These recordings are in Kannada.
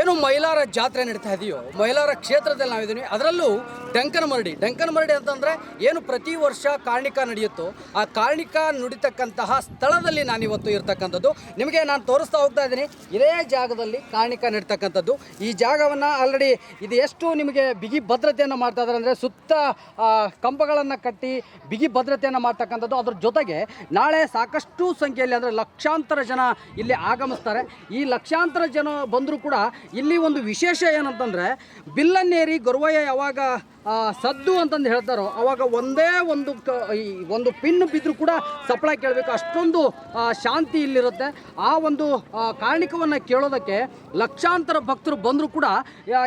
ಏನು ಮೈಲಾರ ಜಾತ್ರೆ ನಡೀತಾ ಇದೆಯೋ, ಮೈಲಾರ ಕ್ಷೇತ್ರದಲ್ಲಿ ನಾವಿದ್ದೀವಿ ಅದರಲ್ಲೂ ಡೆಂಕನ ಮರಡಿ. ಡೆಂಕನ ಮರಡಿ ಅಂತಂದರೆ ಏನು ಪ್ರತಿ ವರ್ಷ ಕಾರ್ಣಿಕ ನಡೆಯುತ್ತೋ, ಆ ಕಾರ್ಣಿಕ ನುಡಿತಕ್ಕಂತಹ ಸ್ಥಳದಲ್ಲಿ ನಾನಿವತ್ತು ಇರ್ತಕ್ಕಂಥದ್ದು. ನಿಮಗೆ ನಾನು ತೋರಿಸ್ತಾ ಹೋಗ್ತಾ ಇದ್ದೀನಿ, ಇದೇ ಜಾಗದಲ್ಲಿ ಕಾರ್ಣಿಕ ನಡೀತಕ್ಕಂಥದ್ದು. ಈ ಜಾಗವನ್ನು ಆಲ್ರೆಡಿ ಇದು ಎಷ್ಟು ನಿಮಗೆ ಬಿಗಿ ಭದ್ರತೆಯನ್ನು ಮಾಡ್ತಾ ಇದ್ದಾರೆ ಅಂದರೆ ಸುತ್ತ ಕಂಬಗಳನ್ನು ಕಟ್ಟಿ ಬಿಗಿ ಭದ್ರತೆಯನ್ನು ಮಾಡ್ತಕ್ಕಂಥದ್ದು. ಅದ್ರ ಜೊತೆಗೆ ನಾಳೆ ಸಾಕಷ್ಟು ಸಂಖ್ಯೆಯಲ್ಲಿ ಅಂದರೆ ಲಕ್ಷಾಂತರ ಜನ ಇಲ್ಲಿ ಆಗಮಿಸ್ತಾರೆ. ಈ ಲಕ್ಷಾಂತರ ಜನ ಬಂದರೂ ಕೂಡ ಇಲ್ಲಿ ಒಂದು ವಿಶೇಷ ಏನಂತಂದರೆ, ಬಿಲ್ಲನ್ನೇರಿ ಗೊರವಯ್ಯ ಯಾವಾಗ ಸದ್ದು ಅಂತಂದು ಹೇಳ್ತಾರೋ, ಅವಾಗ ಒಂದೇ ಒಂದು ಕ, ಈ, ಒಂದು ಪಿನ್ ಬಿದ್ದರೂ ಕೂಡ ಸಪ್ಪಳ ಕೇಳಬೇಕು. ಅಷ್ಟೊಂದು ಶಾಂತಿ ಇಲ್ಲಿರುತ್ತೆ. ಆ ಒಂದು ಕಾರಣಿಕವನ್ನು ಕೇಳೋದಕ್ಕೆ ಲಕ್ಷಾಂತರ ಭಕ್ತರು ಬಂದರೂ ಕೂಡ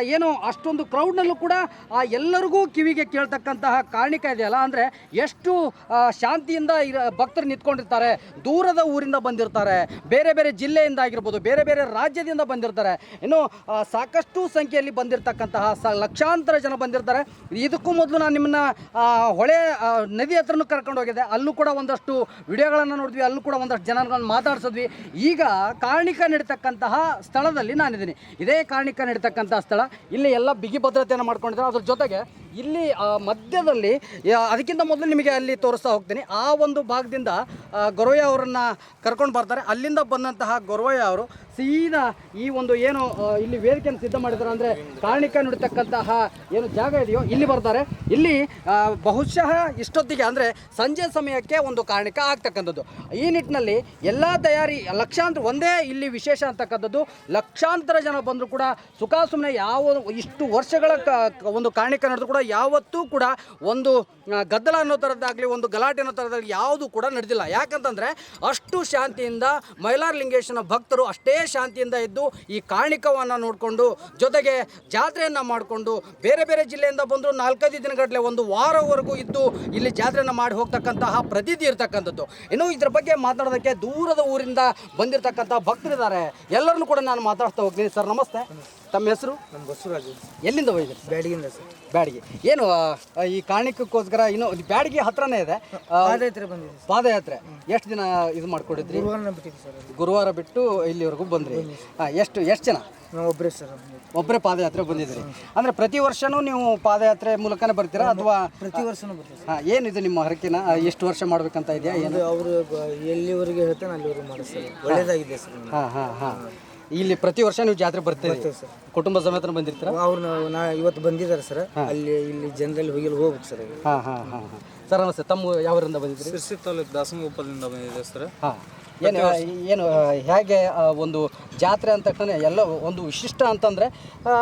ಏನೋ ಅಷ್ಟೊಂದು ಕ್ರೌಡ್ನಲ್ಲೂ ಕೂಡ, ಆ, ಎಲ್ಲರಿಗೂ ಕಿವಿಗೆ ಕೇಳ್ತಕ್ಕಂತಹ ಕಾರಣಿಕ ಇದೆಯಲ್ಲ, ಅಂದರೆ ಎಷ್ಟು ಶಾಂತಿಯಿಂದ ಭಕ್ತರು ನಿಂತ್ಕೊಂಡಿರ್ತಾರೆ. ದೂರದ ಊರಿಂದ ಬಂದಿರ್ತಾರೆ. ಬೇರೆ ಬೇರೆ ಜಿಲ್ಲೆಯಿಂದ ಆಗಿರ್ಬೋದು, ಬೇರೆ ಬೇರೆ ರಾಜ್ಯದಿಂದ ಬಂದಿರ್ತಾರೆ. ಇನ್ನು ಸಾಕಷ್ಟು ಸಂಖ್ಯೆಯಲ್ಲಿ ಬಂದಿರತಕ್ಕಂತಹ ಸ ಲಕ್ಷಾಂತರ ಜನ ಬಂದಿರ್ತಾರೆ. ಇದಕ್ಕೂ ಮೊದಲು ನಾನು ನಿಮ್ಮನ್ನ ಹೊಳೆ ನದಿ ಹತ್ರನೂ ಕರ್ಕೊಂಡು ಹೋಗಿದ್ದೆ. ಅಲ್ಲೂ ಕೂಡ ಒಂದಷ್ಟು ವಿಡಿಯೋಗಳನ್ನು ನೋಡಿದ್ವಿ. ಅಲ್ಲೂ ಕೂಡ ಒಂದಷ್ಟು ಜನಗಳನ್ನ ಮಾತಾಡಿಸಿದ್ವಿ. ಈಗ ಕಾರ್ಣಿಕ ನಡೀತಕ್ಕಂತಹ ಸ್ಥಳದಲ್ಲಿ ನಾನಿದ್ದೀನಿ. ಇದೇ ಕಾರ್ಣಿಕ ನಡೀತಕ್ಕಂತಹ ಸ್ಥಳ. ಇಲ್ಲಿ ಎಲ್ಲ ಬಿಗಿ ಭದ್ರತೆಯನ್ನು ಮಾಡ್ಕೊಂಡಿದ್ದಾರೆ. ಅದ್ರ ಜೊತೆಗೆ ಇಲ್ಲಿ ಮಧ್ಯದಲ್ಲಿ ಅದಕ್ಕಿಂತ ಮೊದಲು ನಿಮಗೆ ಅಲ್ಲಿ ತೋರಿಸ್ತಾ ಹೋಗ್ತೀನಿ. ಆ ಒಂದು ಭಾಗದಿಂದ ಗೊರವಯ್ಯ ಅವರನ್ನು ಕರ್ಕೊಂಡು ಬರ್ತಾರೆ. ಅಲ್ಲಿಂದ ಬಂದಂತಹ ಗೊರವಯ್ಯ ಅವರು ಸೀದಾ ಈ ಒಂದು ಏನು ಇಲ್ಲಿ ವೇದಿಕೆಯನ್ನು ಸಿದ್ಧ ಮಾಡಿದ್ದಾರೆ ಅಂದರೆ ಕಾರಣಿಕ ನುಡಿತಕ್ಕಂತಹ ಏನು ಜಾಗ ಇದೆಯೋ, ಇಲ್ಲಿ ಬರ್ತಾರೆ. ಇಲ್ಲಿ ಬಹುಶಃ ಇಷ್ಟೊತ್ತಿಗೆ ಅಂದರೆ ಸಂಜೆ ಸಮಯಕ್ಕೆ ಒಂದು ಕಾರಣಿಕ ಆಗ್ತಕ್ಕಂಥದ್ದು. ಈ ನಿಟ್ಟಿನಲ್ಲಿ ಎಲ್ಲ ತಯಾರಿ, ಲಕ್ಷಾಂತರ, ಒಂದೇ ಇಲ್ಲಿ ವಿಶೇಷ ಅಂತಕ್ಕಂಥದ್ದು. ಲಕ್ಷಾಂತರ ಜನ ಬಂದರೂ ಕೂಡ ಸುಖ ಸುಮ್ಮನೆ ಯಾವ ಇಷ್ಟು ವರ್ಷಗಳ ಒಂದು ಕಾರಣಿಕ ನಡೆದು ಕೂಡ ಯಾವತ್ತೂ ಕೂಡ ಒಂದು ಗದ್ದಲ ಅನ್ನೋ ಥರದ್ದಾಗಲಿ, ಒಂದು ಗಲಾಟೆ ಅನ್ನೋ ಥರದ್ದಾಗಲಿ ಯಾವುದು ಕೂಡ ನಡೆದಿಲ್ಲ. ಯಾಕಂತಂದರೆ ಅಷ್ಟು ಶಾಂತಿಯಿಂದ ಮೈಲಾರ್ ಲಿಂಗೇಶನ ಭಕ್ತರು ಅಷ್ಟೇ ಶಾಂತಿಯಿಂದ ಇದ್ದು ಈ ಕಾಣಿಕವನ್ನು ನೋಡಿಕೊಂಡು, ಜೊತೆಗೆ ಜಾತ್ರೆಯನ್ನು ಮಾಡಿಕೊಂಡು, ಬೇರೆ ಬೇರೆ ಜಿಲ್ಲೆಯಿಂದ ಬಂದರೂ ನಾಲ್ಕೈದು ದಿನಗಟ್ಟಲೆ ಒಂದು ವಾರವರೆಗೂ ಇದ್ದು ಇಲ್ಲಿ ಜಾತ್ರೆಯನ್ನು ಮಾಡಿ ಹೋಗ್ತಕ್ಕಂತಹ ಪ್ರತೀತಿ ಇರತಕ್ಕಂಥದ್ದು. ಇನ್ನು ಇದ್ರ ಬಗ್ಗೆ ಮಾತಾಡೋದಕ್ಕೆ ದೂರದ ಊರಿಂದ ಬಂದಿರತಕ್ಕಂಥ ಭಕ್ತರಿದ್ದಾರೆ. ಎಲ್ಲರನ್ನೂ ಕೂಡ ನಾನು ಮಾತಾಡ್ತಾ ಹೋಗ್ತೀನಿ. ಸರ್, ನಮಸ್ತೆ. ತಮ್ಮ ಹೆಸರು? ನಮ್ಮ ಬಸವರಾಜು. ಎಲ್ಲಿಂದ ಹೋಗಿದ್ರಿ? ಬ್ಯಾಡಗಿಂದ ಸರ್. ಬ್ಯಾಡಗಿ. ಏನು ಆ, ಈ ಕಾರಣಿಕಕ್ಕೋಸ್ಕರ ಇನ್ನು ಇದು ಬ್ಯಾಡಿಗೆ ಹತ್ರನೇ ಇದೆ. ಆ, ಪಾದಯಾತ್ರೆ ಬಂದಿದೆ ಪಾದಯಾತ್ರೆ. ಎಷ್ಟು ದಿನ ಇದು ಮಾಡ್ಕೊಂಡಿದ್ರಿ? ಗುರುವಾರ ಬಿಟ್ಟಿದ್ರಿ ಸರ್ ಅದು ಗುರುವಾರ ಬಿಟ್ಟು ಇಲ್ಲಿವರೆಗೂ ಬಂದ್ರಿ. ಎಷ್ಟು ಎಷ್ಟು ಜನ? ನಾವು ಒಬ್ಬರೇ ಸರ್ ಒಬ್ಬರೇ ಪಾದಯಾತ್ರೆ ಬಂದಿದ್ರಿ ಅಂದರೆ ಪ್ರತಿ ವರ್ಷನೂ ನೀವು ಪಾದಯಾತ್ರೆ ಮೂಲಕನೇ ಬರ್ತೀರಾ ಅಥವಾ ಪ್ರತಿ ವರ್ಷನೂ ಬರ್ತೀವಿ ಹಾಂ ಏನಿದೆ ನಿಮ್ಮ ಹರಕಿನ? ಆ, ಎಷ್ಟು ವರ್ಷ ಮಾಡ್ಬೇಕಂತ ಇದೆಯಾ ಏನು? ಸರ್ ಅವರು ಎಲ್ಲಿವರೆಗೆ ಹೇಳ್ತಾನೆ ಅಲ್ಲಿವರೆಗೆ ಮಾಡಿಸ್ತಾರೆ ಒಳ್ಳೇದಾಗಿದೆ ಸರ್. ಹಾಂ ಹಾಂ ಹಾಂ. ಇಲ್ಲಿ ಪ್ರತಿ ವರ್ಷ ನೀವು ಜಾತ್ರೆ ಬರ್ತೀರಿ? ಸರ್. ಕುಟುಂಬ ಸಮೇತ ಬಂದಿರ್ತೀರಾ? ಅವ್ರು ನಾವು ನಾ ಇವತ್ತು ಬಂದಿದ್ದಾರೆ ಸರ್. ಅಲ್ಲಿ ಇಲ್ಲಿ ಜನರಲ್ಲಿ ಹೋಗಿ ಹೋಗ್ಬೇಕು ಸರ್. ಈಗ ಹಾಂ ಹಾಂ ಹಾಂ ಹಾಂ. ಸರ್ ನಮಸ್ತೆ. ತಮ್ಮ ಯಾವರಿಂದ ಬಂದಿದ್ರಿ ಸಿರ್ಸಿ ತಾಲೂಕು ದಾಸಂಗೋಪದಿಂದ ಬಂದಿದೆ ಸರ್. ಹಾಂ. ಏನು ಏನು ಆ, ಹೇಗೆ ಆ, ಒಂದು ಜಾತ್ರೆ ಅಂತ ತಕ್ಷಣ ಎಲ್ಲ ಒಂದು ವಿಶಿಷ್ಟ ಅಂತಂದರೆ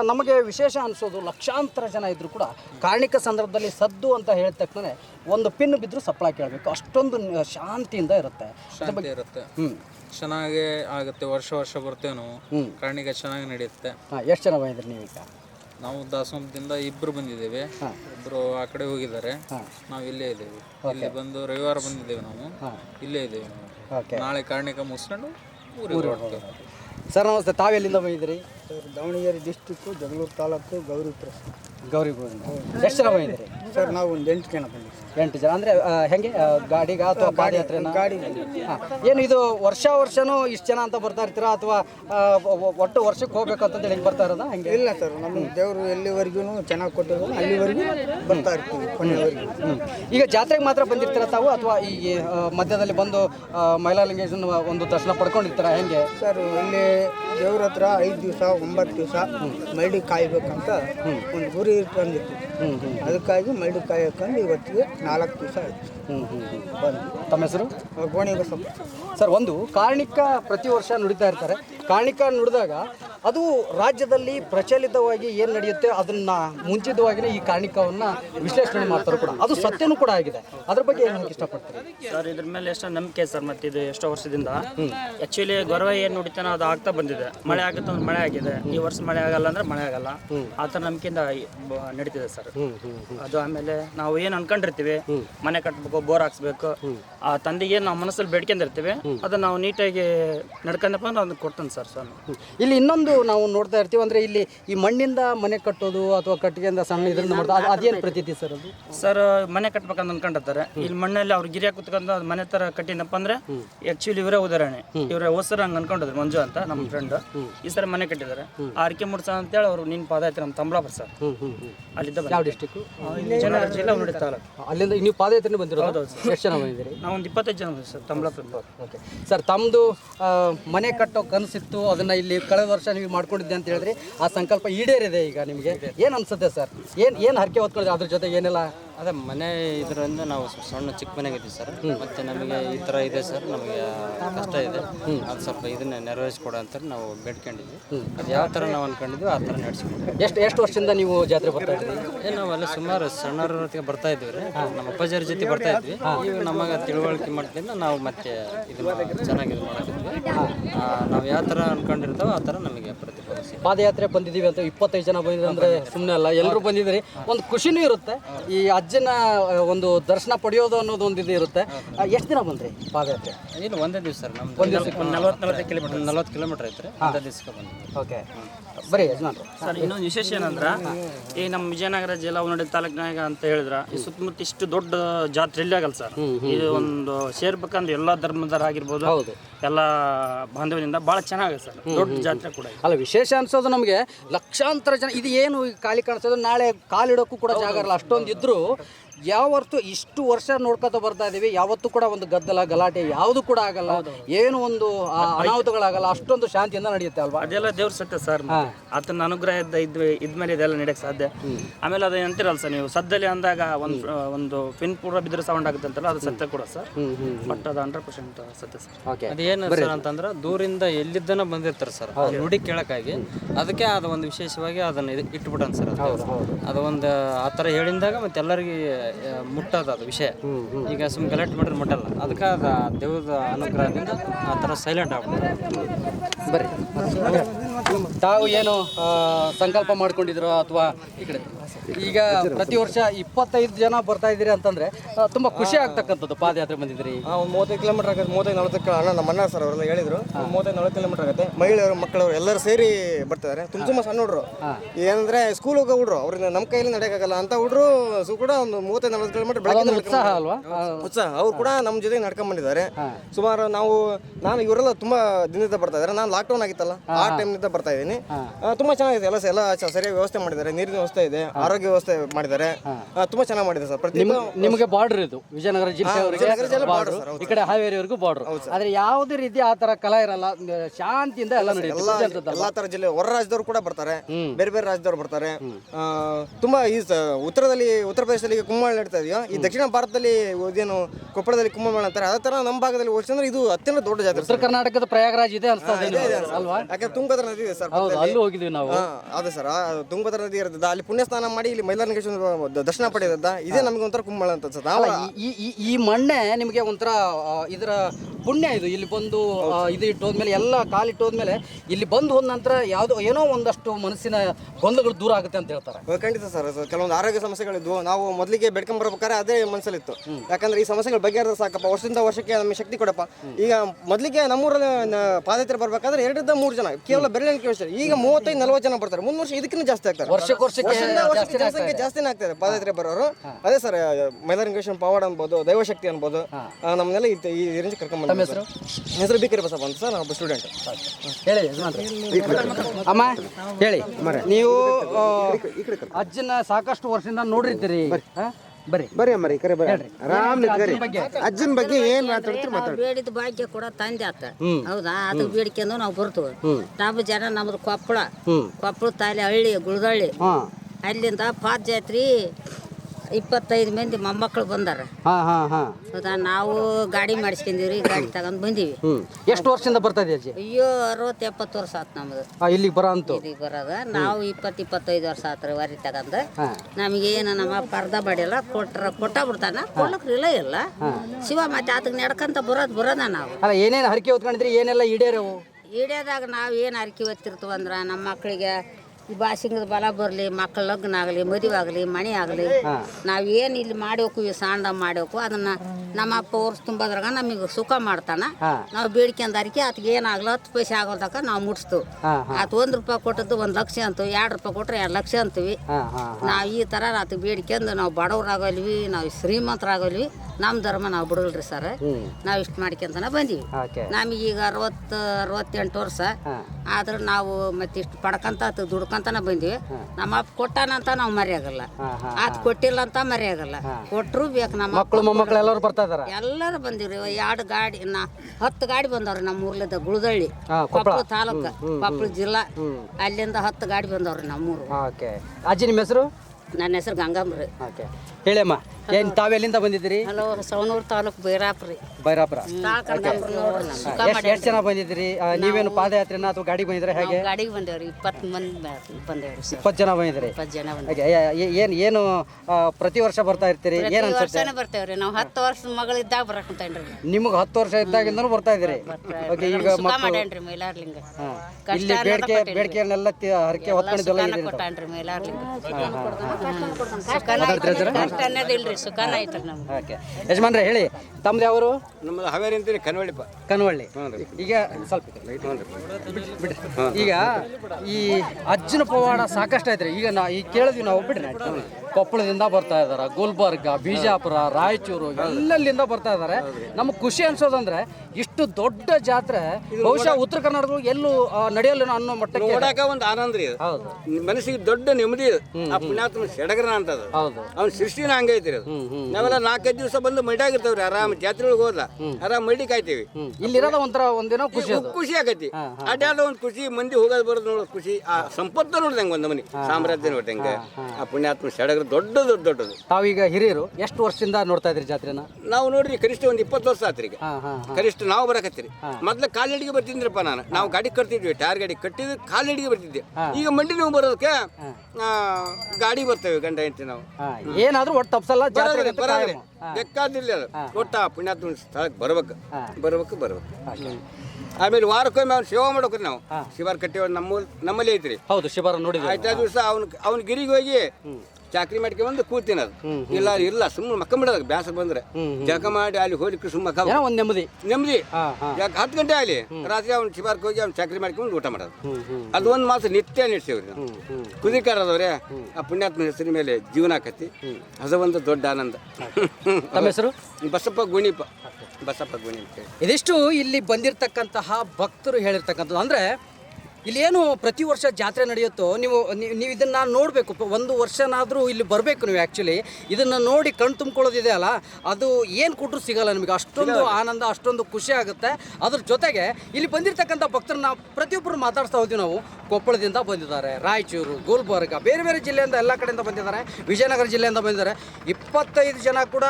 ನಮಗೆ ವಿಶೇಷ ಅನಿಸೋದು ಲಕ್ಷಾಂತರ ಜನ ಇದ್ದರೂ ಕೂಡ ಕಾರ್ಣಿಕ ಸಂದರ್ಭದಲ್ಲಿ ಸದ್ದು ಅಂತ ಹೇಳಿದ ತಕ್ಷಣ ಒಂದು ಪಿನ್ ಬಿದ್ದರೂ ಸಪ್ಪಳ ಕೇಳಬೇಕು. ಅಷ್ಟೊಂದು ನ- ಶಾಂತಿಯಿಂದ ಇರುತ್ತೆ. ಶಾಂತಿ ಇರುತ್ತೆ. ಹ್ಞೂ ಚೆನ್ನಾಗೇ ಆಗುತ್ತೆ ವರ್ಷ ವರ್ಷ ಬರ್ತೇವೆ ನಾವು ಹ್ಮ್. ಕಾರಣಿಗೆ ಚೆನ್ನಾಗಿ ನಡೆಯುತ್ತೆ. ಹಾಂ ಎಷ್ಟು ಜನ ಬಂದಿದ್ರಿ ನೀವೀಗ? ನಾವು ದಾಸೋಹದಿಂದ ಇಬ್ರು ಬಂದಿದ್ದೇವೆ. ಇಬ್ರು ಆ ಕಡೆ ಹೋಗಿದ್ದಾರೆ. ನಾವು ಇಲ್ಲೇ ಇದ್ದೇವೆ. ಇಲ್ಲಿ ಬಂದು ರವಿವಾರ ಬಂದಿದ್ದೇವೆ ನಾವು. ಇಲ್ಲೇ ಇದ್ದೇವೆ ನಾವು. ಓಕೆ ನಾಳೆ ಕಾರಣಿಕ ಮುಗಿಸ್ಕೊಂಡು ಊರಿಗೆ ಹೊರಡ್ತೇವೆ ಸರ್ ನಮಸ್ತೆ. ತಾವು ಎಲ್ಲಿಂದ ಬಂದಿದ್ದೀರಿ ಸರ್ ದಾವಣಗೆರೆ ಡಿಸ್ಟಿಕ್ಕು ಜಗಳೂರು ತಾಲೂಕು ಗೌರಿಪುರ. ಗೌರಿಪುರ. ಎಷ್ಟು ಜನ ಬಂದಿದ್ದೀರಿ ಸರ್ ನಾವು ಒಂದು ಎಂಟು ಜನ ಬಂದಿದ್ದೀವಿ ಎಂಟು ಜನ. ಅಂದರೆ ಹೆಂಗೆ? ಗಾಡಿಗ ಅಥವಾ ಪಾದಯಾತ್ರೆನ ಗಾಡಿ ಹಾಂ. ಏನು ಇದು ವರ್ಷ ವರ್ಷನೂ ಇಷ್ಟು ಜನ ಅಂತ ಬರ್ತಾ ಇರ್ತೀರಾ? ಅಥವಾ ಒಟ್ಟು ವರ್ಷಕ್ಕೆ ಹೋಗ್ಬೇಕು ಅಂತಂದೇಳಿ ಹೆಂಗೆ ಬರ್ತಾ ಇರೋದಾ? ಹೆಂಗೆ? ಇಲ್ಲ ಸರ್ ನಮ್ಮ ದೇವರು ಎಲ್ಲಿವರೆಗೂ ಚೆನ್ನಾಗಿ ಕೊಟ್ಟಿರೋ ಅಲ್ಲಿವರೆಗೂ ಬರ್ತಾ ಇರ್ತೀವಿ ಕೊನೆಯವರೆಗೂ. ಈಗ ಜಾತ್ರೆಗೆ ಮಾತ್ರ ಬಂದಿರ್ತೀರ ತಾವು? ಅಥವಾ ಈ ಮಧ್ಯದಲ್ಲಿ ಬಂದು ಮಹಿಳಾ ಲಿಂಗೇಶ್ ಒಂದು ದರ್ಶನ ಪಡ್ಕೊಂಡಿರ್ತೀರಾ? ಹೆಂಗೆ? ಸರ್ ಇಲ್ಲಿ ದೇವ್ರ ಹತ್ರ ಐದು ದಿವಸ ಒಂಬತ್ತು ದಿವಸ ಮೈಡಿ ಕಾಯ್ಬೇಕಂತ ಒಂದು ಗುರಿ ಇಟ್ಕೊಂಡಿತ್ತು ಅದಕ್ಕಾಗಿ ಮೈಡಿ ಕಾಯಕ್ಕಂದು ಇವತ್ತಿಗೆ ನಾಲ್ಕು ದಿವಸ ಆಯಿತು. ಹ್ಞೂ ಹ್ಞೂ ಹ್ಞೂ ಬಂದು ತಮ್ಮ ಹೆಸರು? ಗೋಣಿ ಬಸಪ್ಪ. ಸರ್ ಒಂದು ಕಾರ್ಣಿಕ ಪ್ರತಿ ವರ್ಷ ನುಡಿತಾ ಇರ್ತಾರೆ. ಕಾರ್ಣಿಕ ನುಡಿದಾಗ ಅದು ರಾಜ್ಯದಲ್ಲಿ ಪ್ರಚಲಿತವಾಗಿ ಏನು ನಡೆಯುತ್ತೆ ಅದನ್ನ ಮುಂಚಿತವಾಗಿಯೇ ಈ ಕಾರಣಿಕವನ್ನು ವಿಶ್ಲೇಷಣೆ ಮಾಡ್ತಾರೆ ಕೂಡ. ಅದು ಸತ್ಯನೂ ಕೂಡ ಆಗಿದೆ. ಅದ್ರ ಬಗ್ಗೆ ಏನು ಇಷ್ಟಪಡ್ತೀನಿ ಇಷ್ಟಪಡ್ತೀರಿ? ಸರ್ ಇದ್ರ ಮೇಲೆ ಎಷ್ಟೋ ನಂಬಿಕೆ ಸರ್ ಮತ್ತೆ ಇದು ಎಷ್ಟೋ ವರ್ಷದಿಂದ. ಆಕ್ಚುಲಿ ಗೊರವ ಏನು ನುಡಿತಾನೋ ಅದು ಆಗ್ತಾ ಬಂದಿದೆ. ಮಳೆ ಆಗುತ್ತೆ ಅಂದ್ರೆ ಮಳೆ ಆಗಿದೆ. ಈ ವರ್ಷ ಮಳೆ ಆಗಲ್ಲ ಅಂದ್ರೆ ಮಳೆ ಆಗಲ್ಲ. ಆ ಥರ ನಂಬಿಕೆಯಿಂದ ನಡೀತಿದೆ ಸರ್. ಅದು ಆಮೇಲೆ ನಾವು ಏನು ಅನ್ಕೊಂಡಿರ್ತೀವಿ ಮನೆ ಕಟ್ಟಬೇಕು ಬೋರ್ ಹಾಕ್ಸ್ಬೇಕು ಆ ತಂದೆಗೆ ನಾವು ಮನಸ್ಸಲ್ಲಿ ಬೇಡ್ಕೊಂಡಿರ್ತೀವಿ. ಅದನ್ನ ನಾವು ನೀಟಾಗಿ ನಡ್ಕೊಂಡಪ್ಪ ಅಂದ್ರೆ ಅದನ್ನ ಕೊಡ್ತಾನೆ ಸರ್ ಸರ್ ಇಲ್ಲಿ ಇನ್ನೊಂದು ನಾವು ನೋಡ್ತಾ ಇರ್ತೀವಿ. ಅಂದ್ರೆ ಇಲ್ಲಿ ಈ ಮಣ್ಣಿಂದ ಮನೆ ಕಟ್ಟೋದು ಅಥವಾ ಕಟ್ಟಿಗೆಯಿಂದ ಸಣ್ಣ ಇದರಿಂದ ಮಾಡೋದು ಅದು ಅದೇನು ಪ್ರತೀತಿ ಸರ್ ಅದು? ಸರ್ ಮನೆ ಕಟ್ಬೇಕಂತ ಅನ್ಕೊಂಡಿರ್ತಾರೆ ಇಲ್ಲಿ ಮಣ್ಣಲ್ಲಿ ಅವ್ರು ಗಿರಿಯ ಕುತ್ಕೊಂಡು ಅದ್ ಮನೆ ತರ ಕಟ್ಟಿನಪ್ಪ ಅಂದ್ರೆ ಆಕ್ಚುಲಿ ಇವರೇ ಉದಾಹರಣೆ. ಇವರೇ ಹೊಸರು ಹಂಗೆ ಅನ್ಕೊಂಡಿದ್ರು ಮಂಜು ಅಂತ ನಮ್ಮ ಫ್ರೆಂಡ್ ಈ ಸರ ಮನೆ ಕಟ್ಟಿದ್ದಾರೆ. ಆ ಅರಿಕೆ ಅಂತ ಅಂತೇಳಿ ಅವರು ನಿನ್ ಪಾದಯಾತ್ರೆ ನಮ್ಮ ತಂಬಳಾಪುರ ಸರ್. ಅಲ್ಲಿದ್ದ ಯಾವ ಡಿಸ್ಟಿಕ್ ಜಿಲ್ಲಾ ಜಿಲ್ಲೆ ಉನ್ನಡಿ ತಾಲೂಕು. ಅಲ್ಲಿಂದ ನೀವು ಪಾದಯಾತ್ರೆ ಬಂದಿರೋದು? ಎಷ್ಟು ಜನ ಬಂದಿದ್ದೀರಿ? ನಾವು ಒಂದು ಇಪ್ಪತ್ತೈದು ಜನ ಬಂದಿದ್ದೀವಿ ಸರ್ ಓಕೆ. ಸರ್ ತಮ್ಮದು ಮನೆ ಕಟ್ಟೋ ಕನಸಿತ್ತು. ಅದನ್ನ ಇಲ್ಲಿ ಕಳೆದ ವರ್ಷ ನೀವು ಮಾಡ್ಕೊಂಡಿದ್ದೆ ಅಂತ ಹೇಳಿದ್ರೆ, ಆ ಸಂಕಲ್ಪ ಈಡೇರಿದೆ ಈಗ ನಿಮಗೆ. ಏನು ಅನ್ಸುತ್ತೆ ಸರ್? ಏನು ಏನು ಹರಕೆ ಹೊತ್ಕೊಳ್ಳಿ ಅದ್ರ ಜೊತೆ ಏನೆಲ್ಲ ಅದೇ ಮನೆ ಇದರಿಂದ ನಾವು ಸಣ್ಣ ಚಿಕ್ಕ ಮನೆಗೆ ಇದ್ದೀವಿ ಸರ್. ಮತ್ತೆ ನಮಗೆ ಈ ಥರ ಇದೆ ಸರ್. ನಮಗೆ ಕಷ್ಟ ಇದೆ. ಅದು ಸ್ವಲ್ಪ ಇದನ್ನ ನೆರವೇರಿಸ್ಕೊಡ ಅಂತ ನಾವು ಬೇಡ್ಕೊಂಡಿದ್ವಿ. ಅದು ಯಾವ ಥರ ನಾವು ಅನ್ಕೊಂಡಿದ್ವಿ ಆ ಥರ ನಡೆಸ್ಕೊಂಡ್ವಿ ಎಷ್ಟು ಎಷ್ಟು ವರ್ಷದಿಂದ ನೀವು ಜಾತ್ರೆ ಬರ್ತಾ ಇದ್ದೀವಿ ಏ ನಾವೆಲ್ಲ ಸುಮಾರು ಸಣ್ಣರ ಬರ್ತಾ ಇದ್ವಿ ರೀ. ನಮ್ಮ ಅಪ್ಪಾಜಿಯವ್ರ ಜೊತೆ ಬರ್ತಾ ಇದ್ವಿ. ಈಗ ನಮಗೆ ತಿಳುವಳಿಕೆ ಮಾಡ್ತಿದ್ದ ನಾವು ಮತ್ತೆ ಇದು ಚೆನ್ನಾಗಿ ಇದು ಮಾಡ್ತಿದ್ವಿ. ನಾವು ಯಾವ ಥರ ಅನ್ಕೊಂಡಿರ್ತಾವೋ ಆ ಥರ ನಮಗೆ ಪ್ರತಿಫಲ. ಪಾದಯಾತ್ರೆ ಬಂದಿದ್ದೀವಿ ಅಂತ ಇಪ್ಪತ್ತೈದು ಜನ ಬಂದಿದೆ ಅಂದರೆ ಸುಮ್ಮನೆ ಅಲ್ಲ ಎಲ್ಲರೂ ಬಂದಿದ್ದೀರಿ. ಒಂದು ಖುಷಿನೂ ಇರುತ್ತೆ. ಈ ಅಜ್ಜನ ಒಂದು ದರ್ಶನ ಪಡೆಯೋದು ಅನ್ನೋದು ಒಂದು ಇದು ಇರುತ್ತೆ. ಎಷ್ಟು ದಿನ ಬಂದ್ರಿ ಪಾದಯಾತ್ರೆ? ಇಲ್ಲ ಒಂದೇ ದಿವಸ ಸರ್. ನಮ್ದು ಒಂದು ನಲ್ವತ್ತು ನಲ್ವತ್ತು ಕಿಲೋಮೀಟರ್ ನಲ್ವತ್ತು ಕಿಲೋಮೀಟರ್ ಐತ್ರಿ. ಒಂದೇ ದಿವ್ಸಕ್ಕೆ ಬಂದ್ವಿ. ಓಕೆ ಬರೀ ಯಜಮಾನ್ರು. ಸರ್ ಇನ್ನೊಂದು ವಿಶೇಷ ಏನಂದ್ರ ಈ ನಮ್ಮ ವಿಜಯನಗರ ಜಿಲ್ಲಾ ಉನ್ನಡಿ ತಾಲೂಕಿನಾಗ ಅಂತ ಹೇಳಿದ್ರ ಈ ಸುತ್ತಮುತ್ತ ಇಷ್ಟು ದೊಡ್ಡ ಜಾತ್ರೆ ಇಲ್ಲಿ ಆಗಲ್ಲ ಸರ್. ಇದು ಒಂದು ಸೇರ್ಬೇಕಂದ್ರೆ ಎಲ್ಲಾ ಧರ್ಮದರ ಆಗಿರ್ಬೋದು ಹೌದು. ಎಲ್ಲ ಬಾಂಧವ್ಯದಿಂದ ಭಾಳ ಚೆನ್ನಾಗಿದೆ ಸರ್. ದೊಡ್ಡ ಜಾತ್ರೆ ಕೂಡ ಇದೆ. ಅಲ್ಲ ವಿಶೇಷ ಅನ್ಸೋದು ನಮಗೆ ಲಕ್ಷಾಂತರ ಜನ ಇದು ಏನು ಕಾಲಿ ಖಾಲಿ ಕಾಣಿಸೋದು ನಾಳೆ ಕಾಲಿಡೋಕ್ಕೂ ಕೂಡ ಜಾಗ ಇರಲ್ಲ. ಅಷ್ಟೊಂದು ಇದ್ರು ಯಾವತ್ತು ಇಷ್ಟು ವರ್ಷ ನೋಡ್ಕೊತ ಬರ್ತಾ ಇದೀವಿ ಯಾವತ್ತೂ ಕೂಡ ಒಂದು ಗದ್ದಲ ಗಲಾಟೆ ಯಾವುದು ಕೂಡ ಆಗಲ್ಲ. ಏನು ಒಂದು ಆ, ಅನಾಹುತಗಳಾಗಲ್ಲ ಅಷ್ಟೊಂದು ಶಾಂತಿಯಿಂದ ನಡೆಯುತ್ತೆ ಅಲ್ವಾ? ಅದೆಲ್ಲ ದೇವ್ರ ಸತ್ಯ ಸರ್. ಆತನ ಅನುಗ್ರಹ ಇದ್ದ ಇದ್ ಇದ್ಮೇಲೆ ಇದೆಲ್ಲ ನಡೆಯಕ್ಕೆ ಸಾಧ್ಯ. ಆಮೇಲೆ ಅದು ಅಂತಿರಲ್ಲ ಸರ್ ನೀವು ಸದ್ದಲ್ಲಿ ಅಂದಾಗ ಒಂದು ಒಂದು ಪಿನ್ ಪೂರ್ವ ಬಿದ್ರೆ ಸೌಂಡ್ ಆಗುತ್ತೆ ಅಂತಲ್ಲ ಅದು ಸತ್ಯ ಕೂಡ ಸರ್. ಬಟ್ ಅದು ಹಂಡ್ರೆಡ್ ಪರ್ಸೆಂಟ್ ಸತ್ಯ ಸರ್. ಓಕೆ ಅದೇನು ಸರ್ ಅಂತಂದ್ರೆ ದೂರಿಂದ ಎಲ್ಲಿದ್ದನ ಬಂದಿರ್ತಾರೆ ಸರ್. ಆ ನುಡಿ ಕೇಳಕ್ಕಾಗಿ. ಅದಕ್ಕೆ ಅದು ಒಂದು ವಿಶೇಷವಾಗಿ ಅದನ್ನ ಇದು ಇಟ್ಬಿಟ್ಟನ್ ಸರ್ ಅದು. ಅದು ಒಂದು ಆ ಥರ ಹೇಳಿದಾಗ ಮತ್ತೆ ಎಲ್ಲರಿಗೆ ಮುಟ್ಟದ ಅದು ವಿಷಯ. ಈಗ ಸುಮ್ ಕಲೆಕ್ಟ್ ಮಾಡಿದ್ರೆ ಮುಟ್ಟಲ್ಲ. ಅದಕ್ಕೆ ಅದು ಆ ದೇವ್ರದ ಅನುಗ್ರಹದಿಂದ ಆ ಥರ ಸೈಲೆಂಟ್ ಆಗ್ಬಿಡುತ್ತೆ ಬರ್ರಿ ತಾವು ಏನು ಸಂಕಲ್ಪ ಮಾಡ್ಕೊಂಡಿದ್ರು ಅಥವಾ ಈ ಕಡೆ? ಈಗ ಪ್ರತಿ ವರ್ಷ ಇಪ್ಪತ್ತೈದು ಜನ ಬರ್ತಾ ಇದ್ದೀರಿ ಅಂತಂದ್ರೆ ತುಂಬಾ ಖುಷಿ ಆಗ್ತಕ್ಕಂಥದ್ದು ಪಾದಯಾತ್ರೆ ಬಂದಿದ್ರಿ ಒಂದು ಮೂವತ್ತೈದು ಕಿಲೋಮೀಟರ್ ಆಗುತ್ತೆ ಮೂವತ್ತೈದು ನಲವತ್ತು ಅಣ್ಣ ನಮ್ಮ ಅಣ್ಣ ಸರ್ ಅವರೆಲ್ಲ ಹೇಳಿದ್ರು ಮೂವತ್ತೈದು ನಲವತ್ತು ಕಿಲೋಮೀಟರ್ ಆಗುತ್ತೆ. ಮಹಿಳೆಯರು ಮಕ್ಕಳವರು ಎಲ್ಲರೂ ಸೇರಿ ಬರ್ತಿದ್ದಾರೆ. ತುಂಬ ತುಂಬ ಸಣ್ಣ ಹುಡ್ರು. ಏನಂದ್ರೆ ಸ್ಕೂಲ್ ಹೋಗೋ ಹುಡ್ರು. ಅವ್ರಿಂದ ನಮ್ಮ ಕೈಯಲ್ಲಿ ನಡೆಯೋಕ್ಕಾಗಲ್ಲ ಅಂತ ಹುಡ್ರು ಸು ಕೂಡ ಒಂದು ಮೂವತ್ತೈದು ನಲವತ್ತು ಕಿಲೋಮೀಟರ್ ಬೆಳಗ್ಗೆ ಉತ್ಸಾಹ ಅಲ್ವಾ? ಉತ್ಸಾಹ. ಅವ್ರು ಕೂಡ ನಮ್ಮ ಜೊತೆ ನಡ್ಕೊಂಡ್ ಬಂದಿದ್ದಾರೆ ಸುಮಾರು ನಾವು ನಾನು ಇವರೆಲ್ಲ ತುಂಬಾ ದಿನದಿಂದ ಬರ್ತಾ ಇದ್ದಾರೆ. ನಾನು ಲಾಕ್ಡೌನ್ ಆಗಿತ್ತಲ್ಲ? ಆ ಟೈಮ್ನಿಂದ ಬರ್ತಾ ಇದ್ದೀನಿ. ತುಂಬಾ ಚೆನ್ನಾಗಿದೆ. ಎಲ್ಲ ಎಲ್ಲ ಸರಿಯಾಗಿ ವ್ಯವಸ್ಥೆ ಮಾಡಿದ್ದಾರೆ. ನೀರಿನ ವ್ಯವಸ್ಥೆ ಇದೆ ಆರೋಗ್ಯ ವ್ಯವಸ್ಥೆ ಮಾಡಿದ್ದಾರೆ. ಆ, ತುಂಬಾ ಚೆನ್ನಾಗಿ ಮಾಡಿದೆ ಸರ್. ಪ್ರತಿ ನಿಮಗೆ ಬಾರ್ಡರ್ ಇದು. ವಿಜಯನಗರ ವಿಜಯನಗರ ಜಿಲ್ಲೆ border ಹೌದು. ಈ ಕಡೆ ಹಾವೇರಿವರೆಗೂ ಬಾರ್ಡರ್ ಆದ್ರೆ ಯಾವುದೇ ರೀತಿ ಆ ತರ ಕಲಾ ಇರಲ್ಲ. ಶಾಂತಿಯಿಂದ ಎಲ್ಲ ನಡೆಯುತ್ತೆ ಎಲ್ಲಾ ಎಲ್ಲಾ ತರ ಜಿಲ್ಲೆ ಹೊರ ರಾಜ್ಯದವರು ಕೂಡ ಬರ್ತಾರೆ. ಬೇರೆ ಬೇರೆ ರಾಜ್ಯದವ್ರು ಬರ್ತಾರೆ. ಆ, ತುಂಬಾ ಈ ಸ- ಉತ್ತರದಲ್ಲಿ ಉತ್ತರ ಪ್ರದೇಶದಲ್ಲಿ ಕುಂಭಮೇಳ ನಡೀತಾ ಇದೆಯೋ? ಈ ದಕ್ಷಿಣ ಭಾರತದಲ್ಲಿ ಇದೇನು ಕೊಪ್ಪಳದಲ್ಲಿ ಕುಂಭಮೇಳ ಅಂತಾರೆ. ಅದೇ ತರ ನಮ್ಮ ಭಾಗದಲ್ಲಿ ಹೋಲಿಸಿದ್ರೆ ಇದು ಅತ್ಯಂತ ದೊಡ್ಡ ಜಾತ್ರೆ ಉತ್ತರ. ಕರ್ನಾಟಕದ ಪ್ರಯಾಗರಾಜ್ ಇದೆ ಇದೆ, ಅಲ್ವಾ? ಯಾಕಂದ್ರೆ ತುಂಗಭದ್ರಾ ನದಿ ಸರ್ ಹೌದು ಅಲ್ಲೂ ಹೋಗಿದ್ವಿ ನಾವು. ಹಾ, ಅದೇ ಸರ್ ಆ ತುಂಗಭದ್ರಾ ನದಿ ಇರ್ತದ ಅಲ್ಲಿ ಪುಣ್ಯ ಸ್ನಾನ ಮಾಡಿ ಇಲ್ಲಿ ಮೈಲಾರಲಿಂಗೇಶ್ವರ ದರ್ಶನ ಪಡೆಯದ ಇದೇ ನಮಗೆ ಒಂಥರ ಕುಂಭಮೇಳ ಅಂತ ಸರ್ ನಾವು ಅಲ್ಲ ಈ- ಈ ಈ- ಈ ಮಣ್ಣೆ ನಿಮಗೆ ಒಂಥರ ಆ, ಇದರ ಪುಣ್ಯ ಇದು. ಇಲ್ಲಿ ಬಂದು ಇದು ಇದು ಇಟ್ಟೋದ್ಮೇಲೆ ಎಲ್ಲ ಕಾಲಿಟ್ಟೋದ್ಮೇಲೆ ಇಲ್ಲಿ ಬಂದು ಹೋದ ನಂತರ ಯಾವುದೋ ಏನೋ ಒಂದಷ್ಟು ಮನಸ್ಸಿನ ಗೊಂದಲಗಳು ದೂರ ಆಗುತ್ತೆ ಅಂತ ಹೇಳ್ತಾರೆ. ಹೌದು, ಖಂಡಿತ ಸರ್. ಅದು ಕೆಲವೊಂದು ಆರೋಗ್ಯ ಸಮಸ್ಯೆಗಳಿದ್ವು. ನಾವು ಮೊದಲಿಗೆ ಬೆಡ್ಕೊಂಡ್ ಬರ್ಬೇಕಾದ್ರೆ ಅದೇ ಮನಸ್ಸಲ್ಲಿತ್ತು ಯಾಕಂದ್ರೆ ಈ ಸಮಸ್ಯೆಗಳು ಬಗೆಹರಿದ ಸಾಕಪ್ಪ. ವರ್ಷದಿಂದ ವರ್ಷಕ್ಕೆ ನಮಗೆ ಶಕ್ತಿ ಕೊಡಪ್ಪ. ಈಗ ಮೊದಲಿಗೆ ನಮ್ಮೂರಲ್ಲಿ ನ- ಪಾದಯಾತ್ರೆ ಬರ್ಬೇಕಾದ್ರೆ ಎರಡರಿಂದ ಮೂರು ಜನ. ಕೇವಲ ಬೆರಳಿನ ಕೇಳಿಸ್ತಾರೆ. ಈಗ ಮೂವತ್ತೈದು ನಲ್ವತ್ತು ಜನ ಬರ್ತಾರೆ. ಮುಂದ್ ವರ್ಷ ಇದಕ್ಕಿಂತ ಜಾಸ್ತಿ ಆಗ್ತಾರೆ. ವರ್ಷಕ್ಕೆ ವರ್ಷಕ್ಕೆ ಜಾಸ್ತಿ ವರ್ಷಕ್ಕೆ ಜನಸಂಖ್ಯೆ ಜಾಸ್ತಿನೇ ಆಗ್ತಾರೆ ಪಾದಯಾತ್ರೆ ಬರೋರು. ಅದೇ ಸರ್ ಮೈದಾನ ಪವಾಡ್ ಅನ್ಬೋದು ದೈವಶಕ್ತಿ ಅನ್ಬೋದು ಆ, ನಮ್ಮನ್ನೆಲ್ಲ ಈ- ಈ ರೇಂಜ್ ಕರ್ಕೊಂಡ್ ಬಂದ ಹೆಸರು? ಹೆಸರು ಬಿ ಬಸಪ್ಪ ಅಂತ ಸರ್ ನಾವು ಸ್ಟೂಡೆಂಟ್ ಹೇಳಿ ಯಜಮಾನ್ರೆ. ಅಮ್ಮ ಹೇಳಿ. ನೀವು ಆ, ಅಜ್ಜನ ಸಾಕಷ್ಟು ವರ್ಷದಿಂದ ನೋಡಿರ್ತೀರಿ. ಹಾ? ಬರ್ರಿ. ಬರ್ರಿ ಅಮ್ಮರಿ ಕರೆ ಬರ್ರಿ. ಆರಾಮ್ ನಿಂತ್ಕರಿ ಅಜ್ಜನ ಬಗ್ಗೆ. ಏನ್ ಮಾತಾಡ್ತೀರಿ ನಾವು ಬೇಡಿದ ಭಾಗ್ಯ ಕೂಡ ತಂದೆ ಆತ. ಹೌದಾ? ಅದು ಬೇಡಿಕೆಂದು ನಾವು ಬರ್ತೀವಿ ನಮ್ಮ ಜನ ನಮ್ದು ಕೊಪ್ಪಳ. ಕೊಪ್ಪಳ ತಾಲೆ ಹಳ್ಳಿ ಗುಳದಳ್ಳಿ. ಅಲ್ಲಿಂದ ಅಲ್ಲಿಂದ ಪಾದಯಾತ್ರಿ ಇಪ್ಪತ್ತೈದು ಮಂದಿ ಮೊಮ್ಮಕ್ಳು ಬಂದಾರ. ಹಾ ಹಾ ಹಾ. ಹೌದಾ? ನಾವು ಗಾಡಿ ಮಾಡಿಸ್ಕೊಂಡಿವ್ರಿ ಗಾಡಿ ತಗೊಂಡ್ ಬಂದೀವಿ. ಎಷ್ಟು ವರ್ಷದಿಂದ ಬರ್ತಾ ಇದೆ ಅಜ್ಜಿ? ಅಯ್ಯೋ ಅರವತ್ತು ಎಪ್ಪತ್ತು ವರ್ಷ ಆತ್ ನಮ್ದು. ಆ, ಇಲ್ಲಿಗೆ ಬರೋ ಅಂತು? ಬರೋದ? ನಾವು ಇಪ್ಪತ್ತು ಇಪ್ಪತ್ತೈದು ವರ್ಷ ಆತ್ರಿ ವರಿ ತಗೊಂಡ್. ನಮಗೇನು ನಮ್ಮ ಪರ್ದ ಬಡಿಯಲ್ಲ ಕೊಟ್ರ ಕೊಟ್ಟ ಬಿಡ್ತಾನ ಕೊಡ್ಲಕ್ ಇಲ್ಲ. ಇಲ್ಲ ಶಿವ ಮತ್ತೆ ಆತಗ್ ನಡ್ಕಂತ ಬರೋದ್ ಬರೋದ ನಾವು. ಅಲ್ಲ ಏನೇನು ಹರಕೆ ಹೊತ್ಕೊಂಡಿದ್ರಿ ಏನೆಲ್ಲ ಈಡೇರವು ಈಡೇದಾಗ ನಾವು ಏನು ಹರಕೆ ಒತ್ತಿರ್ತೀವಿ ಅಂದ್ರೆ ನಮ್ಮ ಮಕ್ಕಳಿಗೆ ಈ ಬಾಸಿಂಗದ ಬಲ ಬರಲಿ ಮಕ್ಕಳ ಲಗ್ನ ಆಗಲಿ ಮದುವೆ ಆಗಲಿ ಮನೆ ಆಗಲಿ ನಾವು ಏನು ಇಲ್ಲಿ ಮಾಡ್ಬೇಕು ಈ ಸಾಂಡ ಮಾಡ್ಬೇಕು ಅದನ್ನ ನಮ್ಮ ಅಪ್ಪ ವರ್ಷ ತುಂಬೋದ್ರಾಗ ನಮಗೆ ಸುಖ ಮಾಡ್ತಾನ. ನಾವು ಬೇಡಿಕೆಂದಾರಿಕೆ ಅದಕ್ಕೆ ಏನಾಗಲ್ಲ ಹತ್ತು ಪೈಸೆ ಆಗೋದಕ್ಕ ನಾವು ಮುಟ್ಸ್ತು. ಆತ ಒಂದು ರೂಪಾಯಿ ಕೊಟ್ಟದ್ದು ಒಂದು ಲಕ್ಷ ಅಂತೀವಿ ಎರಡು ರೂಪಾಯಿ ಕೊಟ್ಟರೆ ಎರಡು ಲಕ್ಷ ಅಂತೀವಿ. ನಾವು ಈ ಥರ ಆತ ಬೇಡ್ಕೊಂಡು ನಾವು ಬಡವರಾಗಲ್ವಿ ನಾವು ಶ್ರೀಮಂತರಾಗಲ್ವಿ ನಮ್ಮ ಧರ್ಮ ನಾವು ಬಿಡಲ್ರಿ ಸರ್ ನಾವು ಇಷ್ಟು ಮಾಡ್ಕೊಂತನ ಬಂದೀವಿ. ನಮಗೀಗ ಈಗ ಅರವತ್ತು ಅರವತ್ತೆಂಟು ವರ್ಷ. ಆದ್ರೆ ನಾವು ಮತ್ತಿಷ್ಟು ಪಡ್ಕೊಂತ ಪಡ್ಕಂತ ಆತು ದುಡ್ಕಂತನ ಬಂದ್ವಿ. ನಮ್ಮ ಅಪ್ಪ ಕೊಟ್ಟಾನಂತ ನಾವು ಮರೆಯಾಗಲ್ಲ. ಆತ್ ಕೊಟ್ಟಿಲ್ಲ ಅಂತ ಮರೆಯಾಗಲ್ಲ ಕೊಟ್ಟರು ಬೇಕು ನಮ್ಮ ಮಕ್ಕಳು ಮೊಮ್ಮಕ್ಕಳು ಎಲ್ಲರೂ ಬರ್ತಾ ಇದಾರ? ಎಲ್ಲರೂ ಬಂದಿವ್ರಿ. ಎರಡು ಗಾಡಿ ನಾ ಹತ್ತು ಗಾಡಿ ಬಂದವ್ರಿ ನಮ್ಮ ಊರ್ಲಿದ್ದ ಗುಳದಳ್ಳಿ ಕೊಪ್ಪಳ. ತಾಲೂಕು ಕೊಪ್ಪಳ ಜಿಲ್ಲಾ. ಅಲ್ಲಿಂದ ಹತ್ತು ಗಾಡಿ ಬಂದವ್ರಿ ನಮ್ಮೂರು. ಅಜ್ಜಿ ನಿಮ್ಮ ಹೆಸರು? ನನ್ನ ಹೆಸರು ಗಂಗಾಂಬ್ರಿ ಓಕೆ. ಹೇಳಿಯಮ್ಮ ಏನು ತಾವೆಲ್ಲಿಂದ ಬಂದಿದ್ರಿ ಹಲೋ ಸವನೂರು ತಾಲೂಕು ಬೈರಾಪ್ರಿ. ಬೈರಾಪುರ. ಎಷ್ಟು ಎಷ್ಟು ಜನ ಬಂದಿದ್ರಿ ಆ, ನೀವೇನು ಪಾದಯಾತ್ರೆನ ಅಥವಾ ಗಾಡಿ ಬಂದಿದ್ರೆ ಹೇಗೆ? ಗಾಡಿಗೆ ಬಂದೇವ್ರಿ ಇಪ್ಪತ್ತು ಮಂದಿ ಬಂದೇವ್ರಿ ಸರ್. ಇಪ್ಪತ್ತು ಜನ ಬಂದಿದ್ರಿ ಇಪ್ಪತ್ತು ಜನ ಬಂದ ಏನು ಏನು ಆ, ಪ್ರತಿ ವರ್ಷ ಬರ್ತಾ ಇರ್ತೀರಿ? ಏನು ಪ್ರತಿ ಅನ್ಸುತ್ತೆ? ವರ್ಷನೇ ಬರ್ತೇವ್ರಿ ನಾವು ಹತ್ತು ವರ್ಷದ ಮಗಳಿದ್ದಾಗ ಬರಕಂತೇನ್ರಿ ನಿಮಗೆ ಹತ್ತು ವರ್ಷ ಇದ್ದಾಗಿಂದನೂ ಬರ್ತಾ ಇದ್ದೀರಿ? ಓಕೆ ಈಗ ಸುಖ ಮಕ್ಕಳು ಮಾಡೇನ್ರಿ ಮೈಲಾರ್ಲಿಂಗ. ಇಲ್ಲಿ ಬೇಡಿಕೆ ಬೇಡಿಕೆಯನ್ನೆಲ್ಲ ತಿ- ಹರಕೆ ಹೊತ್ಕೊಂಡಿದ್ದೆಲ್ಲ ಸುಖನ ಇದೆ ಕೊಟ್ಟಾನ್ರಿ ಮೈಲಾರ್ಲಿಂಗ. ಸುಖನ ಅನ್ನೋದಿಲ್ರಿ ಸುಖನ ಐತ್ರಿ ನಮ್ಗೆ ಓಕೆ. ಯಜಮಾನ್ರೆ ಹೇಳಿ ತಮ್ದು ಯಾವರು? ನಮ್ಮದು ಹಾವೇರಿ ಅಂತೀರಿ ಕನ್ವಳ್ಳಿಪ್ಪ. ಕನವಳ್ಳಿ. ಈಗ ಸ್ವಲ್ಪ. ಬಿಡ್ರಿ. ಈಗ ಈ ಅಜ್ಜನ ಪವಾಡ ಸಾಕಷ್ಟು ಐತ್ರಿ ಈಗ ನಾ ಈಗ ಕೇಳಿದ್ವಿ ನಾವು ಬಿಡ್ರಿ ಕೊಪ್ಪಳದಿಂದ ಬರ್ತಾ ಇದ್ದಾರೆ. ಗುಲ್ಬರ್ಗ ಬಿಜಾಪುರ ರಾಯಚೂರು ಎಲ್ಲೆಲ್ಲಿಂದ ಬರ್ತಾ ಇದ್ದಾರೆ. ನಮ್ಗೆ ಖುಷಿ ಅನ್ಸೋದಂದ್ರೆ ಇಷ್ಟು ದೊಡ್ಡ ಜಾತ್ರೆ ಬಹುಶಃ ಉತ್ತರ ಕರ್ನಾಟಕದ ಎಲ್ಲೂ ನಡೆಯಲ್ಲ ಅನ್ನೋ ಮಟ್ಟಕ್ಕೆ ನೋಡಾಕ ಒಂದು ಆನಂದ ರೀ. ಹೌದು. ಮನಸ್ಸಿಗೆ ದೊಡ್ಡ ನೆಮ್ಮದಿ. ಆ ಪುಣ್ಯಾತ್ಮ ಸೆಡಗರ ಅಂತ ಹೌದು. ಅವ್ನ ಸೃಷ್ಟಿನ ಹಂಗೈತಿ ಅದು. ನಾವೆಲ್ಲ ನಾಲ್ಕೈದು ದಿವಸ ಬಂದು ಮಡ್ಯಾಗಿರ್ತಾವ್ರಿ ಆರಾಮ್ ಜಾತ್ರೆ ಒಳಗೆ ಹೋದ ಆರಾಮ್ ಮೈಡಿ ಕಾಯ್ತೀವಿ. ಇಲ್ಲಿರೋದ ಒಂಥರ ಒಂದಿನ ಖುಷಿ ಅದು. ಖುಷಿ ಆಗೈತಿ. ಅಡ್ಡಾದ ಒಂದು ಖುಷಿ ಮಂದಿ ಹೋಗೋದು ಬರೋದು ನೋಡೋದು ಖುಷಿ. ಆ ಸಂಪತ್ತು ನೋಡ್ದಂಗ ಒಂದು ಮನೆ ಸಾಮ್ರಾಜ್ಯ ನೋಡ್ದಂಗ ಆ ಪುಣ್ಯಾತ್ಮ ಸೆಡಗರ ದೊಡ್ಡದು ದೊಡ್ಡದು. ತಾವೀಗ ಹಿರಿಯರು ಎಷ್ಟು ವರ್ಷದಿಂದ ನೋಡ್ತಾ ಇದ್ರಿ ಜಾತ್ರೆನ? ನಾವು ನೋಡ್ರಿ ಕನಿಷ್ಠ ಒಂದು ಇಪ್ಪತ್ತು ವರ್ಷ ಆತ್ರಿ ಈಗ. ಹಾ ಹಾ ಕನಿಷ್ಠ ನಾವು ಬರಕತ್ತೀರಿ. ಮೊದ್ಲು ಕಾಲಿಡಿಗೆ ಬರ್ತಿದ್ರಪ್ಪ ನಾನು. ನಾವು ಗಾಡಿ ಕಟ್ತಿದ್ವಿ ಟೈರ್ ಗಾಡಿ ಕಟ್ಟಿದ್ರೆ ಕಾಲಿಡಿಗೆ ಬರ್ತಿದ್ದೆ. ಈಗ ಮಂಡಿ ನೋವು ಬರೋದಕ್ಕೆ ಆ, ಗಾಡಿ ಬರ್ತೇವೆ ಗಂಡ ಹೆಂಡತಿ ನಾವು. ಹಾ ಏನಾದ್ರೂ ಒಟ್ಟು ತಪ್ಸಲ್ಲ ಜಾತ್ರೆ ಬರೋದ್ರಿ, ಬರೋದ್ರಿ. ಬೇಕಾದಿಲ್ಲ ಅದು. ಒಟ್ಟ ಪುಣ್ಯಾತ್ಮ ಸ್ಥಳಕ್ಕೆ ಬರ್ಬೇಕು. ಬರ್ಬೇಕು ಬರ್ಬೇಕು. ಆಮೇಲೆ ವಾರಕ್ಕೊಮ್ಮೆ ಅವ್ನು ಸೇವಾ ಮಾಡ್ಬೇಕ್ರಿ ನಾವು. ಶಿವಾರ್ ಕಟ್ಟಿ ನಮ್ಮ ನಮ್ಮಲ್ಲಿ ಐತ್ರಿ. ಹೌದು ಶಿವಾರ ನೋಡಿದ್ರೆ ಆಯ್ತಾ ದಿವಸ ಅವ್ನ ಅವ್ನ ಗಿರಿಗೆ ಹೋಗಿ ಚಾಕ್ರಿ ಒಂದು ಕೂತೀನಿ ಅದು ಇಲ್ಲ ಇಲ್ಲ ಸುಮ್ಮನೆ ಮಕ್ಕ ಬಿಡೋದು ಬ್ಯಾಸ ಬಂದ್ರೆ. ಜಳಕ ಮಾಡಿ ಅಲ್ಲಿ ಹೋಗ್ಲಿಕ್ಕೆ ಸುಮ್ಮ ಏನೋ ಒಂದು ನೆಮ್ಮದಿ. ನೆಮ್ಮದಿ. ಯಾಕೆ ಹತ್ತು ಗಂಟೆ ಆಗಲಿ? ರಾತ್ರಿ ಅವ್ನು ಶಿಬಾರ್ಕ್ ಹೋಗಿ ಅವ್ನು ಚಾಕ್ರಿ ಮಾಡ್ಕೊಂಡು ಊಟ ಮಾಡೋದು. ಅದು ಒಂದು ಮಾಸ ನಿತ್ಯ ನಿಡ್ಸೇವ್ರಿ ನಾವು ಕುದಿಕಾರದವ್ರೆ ಆ ಪುಣ್ಯಾತ್ಮ ಹೆಸರಿನ ಮೇಲೆ ಜೀವನ ಆಕತಿ. ಅದು ಒಂದು ದೊಡ್ಡ ಆನಂದ. ತಮ್ಮ ಹೆಸರು? ಬಸಪ್ಪ ಗುಣಿಪ. ಬಸಪ್ಪ ಗುಣಿ ಅಂತ ಹೇಳಿ ಇದಿಷ್ಟು ಇಲ್ಲಿ ಬಂದಿರತಕ್ಕಂತಹ ಭಕ್ತರು ಹೇಳಿರ್ತಕ್ಕಂಥದ್ದು. ಅಂದರೆ ಇಲ್ಲಿ ಏನು ಪ್ರತಿ ವರ್ಷ ಜಾತ್ರೆ ನಡೆಯುತ್ತೋ ನೀವು ನೀವು ನೀವು ಇದನ್ನು ನೋಡಬೇಕು. ಒಂದು ವರ್ಷನಾದರೂ ಇಲ್ಲಿ ಬರಬೇಕು ನೀವು ಆ್ಯಕ್ಚುಲಿ ಇದನ್ನು ನೋಡಿ ಕಣ್ ತುಂಬ್ಕೊಳ್ಳೋದಿದೆ ಅಲ್ಲ ಅದು ಏನು ಕೊಟ್ಟರು ಸಿಗಲ್ಲ ನಿಮಗೆ. ಅಷ್ಟೊಂದು ಆನಂದ ಅಷ್ಟೊಂದು ಖುಷಿ ಆಗುತ್ತೆ. ಅದ್ರ ಜೊತೆಗೆ ಇಲ್ಲಿ ಬಂದಿರತಕ್ಕಂಥ ಭಕ್ತರು ನಾವು ಪ್ರತಿಯೊಬ್ಬರು ಮಾತಾಡ್ತಾ ಹೋದ್ವಿ ನಾವು. ಕೊಪ್ಪಳದಿಂದ ಬಂದಿದ್ದಾರೆ. ರಾಯಚೂರು ಗುಲ್ಬರ್ಗ ಬೇರೆ ಬೇರೆ ಜಿಲ್ಲೆಯಿಂದ ಎಲ್ಲ ಕಡೆಯಿಂದ ಬಂದಿದ್ದಾರೆ. ವಿಜಯನಗರ ಜಿಲ್ಲೆಯಿಂದ ಬಂದಿದ್ದಾರೆ. ಇಪ್ಪತ್ತೈದು ಜನ ಕೂಡ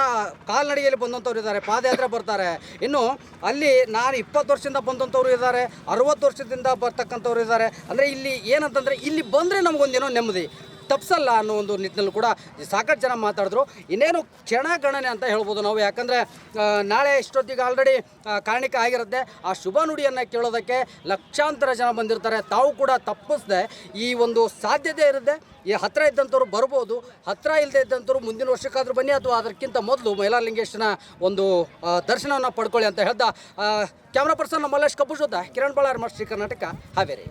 ಕಾಲ್ನಡಿಗೆಯಲ್ಲಿ ಬಂದಂಥವ್ರು ಇದ್ದಾರೆ. ಪಾದಯಾತ್ರೆ ಬರ್ತಾರೆ. ಇನ್ನು ಅಲ್ಲಿ ನಾನು ಇಪ್ಪತ್ತು ವರ್ಷದಿಂದ ಬಂದಂಥವ್ರು ಇದ್ದಾರೆ. ಅರವತ್ತು ವರ್ಷದಿಂದ ಬರ್ತಕ್ಕಂಥವ್ರು ಇದ್ದಾರೆ. ಅಂದರೆ ಇಲ್ಲಿ ಏನಂತಂದರೆ ಇಲ್ಲಿ ಬಂದರೆ ನಮಗೊಂದೇನೋ ನೆಮ್ಮದಿ. ತಪ್ಸಲ್ಲ ಅನ್ನೋ ಒಂದು ನಿಟ್ಟಿನಲ್ಲಿ ಕೂಡ ಸಾಕಷ್ಟು ಜನ ಮಾತಾಡಿದ್ರು. ಇನ್ನೇನು ಕ್ಷಣ ಗಣನೆ ಅಂತ ಹೇಳ್ಬೋದು ನಾವು. ಯಾಕಂದರೆ ನಾಳೆ ಇಷ್ಟೊತ್ತಿಗೆ ಆಲ್ರೆಡಿ ಕಾರಣಿಕ ಆಗಿರುತ್ತೆ. ಆ ಶುಭ ನುಡಿಯನ್ನು ಕೇಳೋದಕ್ಕೆ ಲಕ್ಷಾಂತರ ಜನ ಬಂದಿರ್ತಾರೆ. ತಾವು ಕೂಡ ತಪ್ಪಿಸ್ದೆ ಈ ಒಂದು ಸಾಧ್ಯತೆ ಇರುತ್ತೆ. ಈ ಹತ್ತಿರ ಇದ್ದಂಥವ್ರು ಬರ್ಬೋದು. ಹತ್ತಿರ ಇಲ್ಲದೆ ಇದ್ದಂಥವ್ರು ಮುಂದಿನ ವರ್ಷಕ್ಕಾದರೂ ಬನ್ನಿ. ಅಥವಾ ಅದಕ್ಕಿಂತ ಮೊದಲು ಮೈಲಾರಲಿಂಗೇಶನ ಒಂದು ದರ್ಶನವನ್ನು ಪಡ್ಕೊಳ್ಳಿ ಅಂತ ಹೇಳ್ತಾ ಕ್ಯಾಮ್ರಾ ಪರ್ಸನ್ ಮಲ್ಲೇಶ್ ಕಬ್ಬು ಜೊತೆ ಕಿರಣ್ ಬಳ್ಳಾರಿ, ಮಾಸ್ಟ್ರಿ ಕರ್ನಾಟಕ, ಹಾವೇರಿ.